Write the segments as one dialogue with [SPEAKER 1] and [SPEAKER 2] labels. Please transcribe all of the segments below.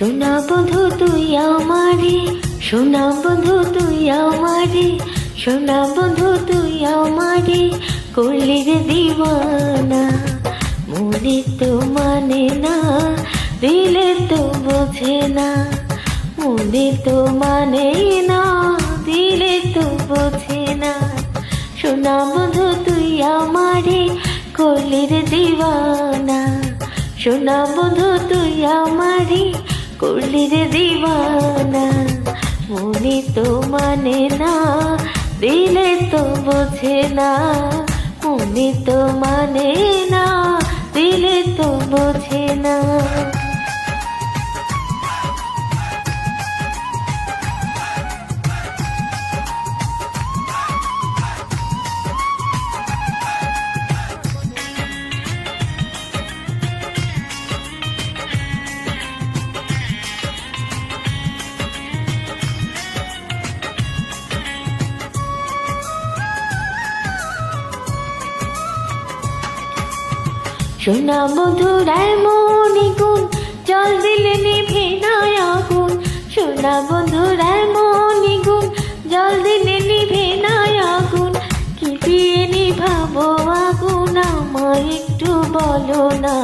[SPEAKER 1] সোনা বন্ধু তুই আমারে সোনা বন্ধু তুই আমারে সোনা বন্ধু তুই আমারে করলি রে দিওয়ানা। মনে তো মানে না, দিলে তো বোঝে না। মনে তো মানে না, দিলে তো বোঝে না। সোনা বন্ধু তুই আমারে করলি রে সোনা বন্ধু তুই আমারে করলি রে দিওয়ানা, মনে তো মানে না, দিলে তো বোঝে না, মনে তো মানে না, দিলে তো বোঝে না। সোনা বন্ধুর এমনই গুণ, জল দিলে নিভে না আগুন। সোনা বন্ধুর এমনই গুণ, জল দিলে নিভে না আগুন। কি দিয়ে নিভাবো আগুন আমায় একটু বলো না।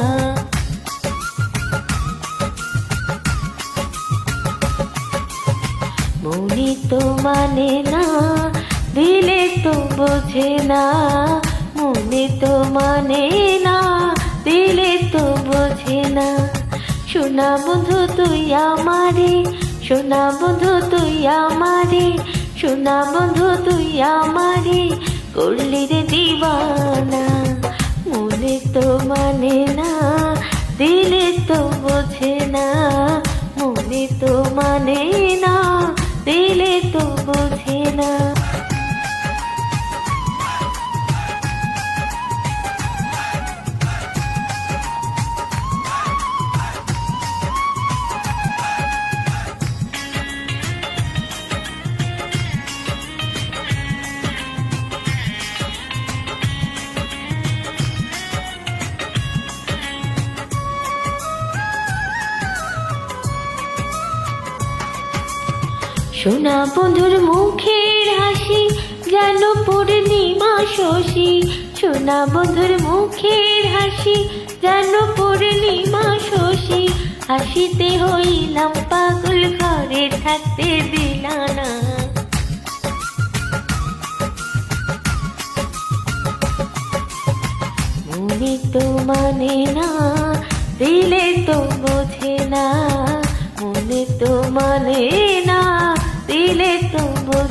[SPEAKER 1] মনে তো মানে না, দিলে তো বোঝে না। মনে তো মানে না দিলে তো বোঝে না। সোনা বন্ধু তুই আমারে, সোনা বন্ধু তুই আমারে, সোনা বন্ধু তুই আমারে, করলি রে দিবানা সোনা বন্ধুর মুখের হাসি, যেন পূর্ণিমা শশী। সোনা বন্ধুর মুখের হাসি, যেন পূর্ণিমা শশী। হাসিতে হইলাম পাগল ঘরে থাকতে দিলানা মনে তো মানে না, দিলে তো বোঝে না।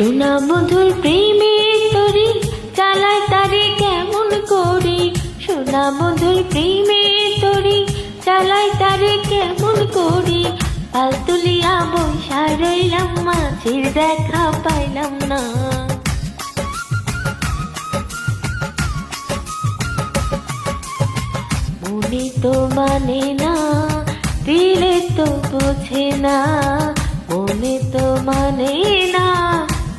[SPEAKER 1] সোনা বন্ধুর প্রেমে তরি চালায় তারে কেমন করি? সোনা বন্ধুর প্রেমে তরি চালায় তারে কেমন করি? পাল তুলিয়া বৈশা রইলাম, মাঝের দেখা পাইলাম না। মনে তো মানে না, দিলে তো বোঝে না। মনে তো মানে না